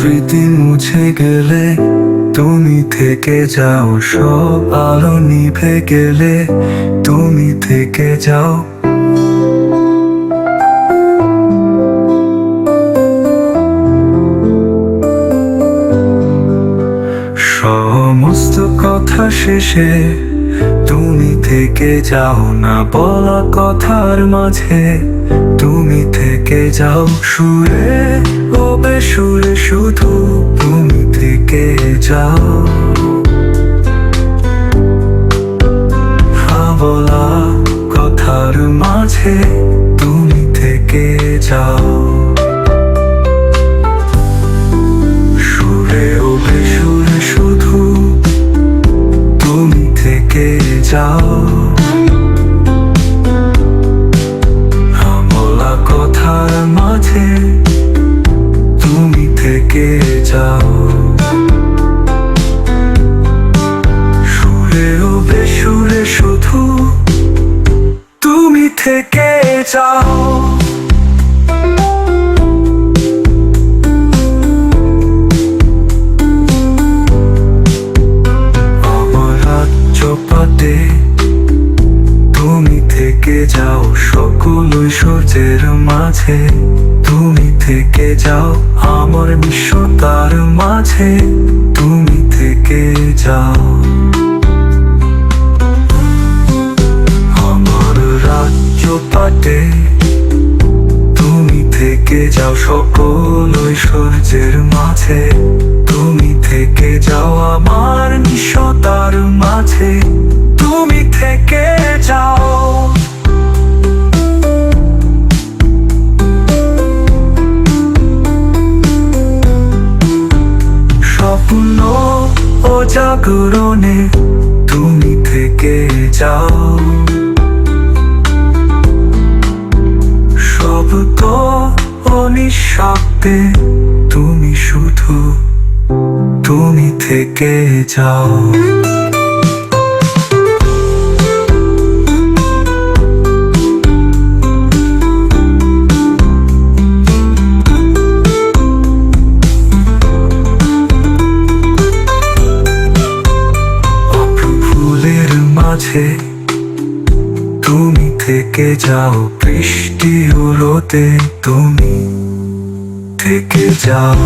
স্মৃতি মুছে গেলে, তুমি থেকে যাও, সব আলো নিভে গেলে, তুমি থেকে যাও। সমস্ত কথা শেষে থেকে যাও না বলা কথার মাঝে। তুমি থেকে যাও সুরে, ও বেসুরে, শুধু তুমি থেকে যাও। বলা কথার মাঝে তুমি থেকে যাও। যাও আমলা কথার মাঝে তুমি থেকে যাও সুরে ও বেসুরে শুধু তুমি থেকে যাও। ঐশ্বর্যের মাঝে তুমি থেকে যাও, আমার বিশ্ব তার মাঝে তুমি থেকে যাও। আমার রাজ্য পাটে তুমি থেকে যাও, সকল ঐশ্বর্যের মাঝে তুমি থেকে যাও, আমার নিঃস্বতার মাঝে তুমি থেকে জাগরণে তুমি থেকে যাও। শব্দ ও নিঃশব্দে তুমি শুধু তুমি থেকে যাও। মাঝে তুমি থেকে যাও বৃষ্টি হলোতে তুমি থেকে যাও।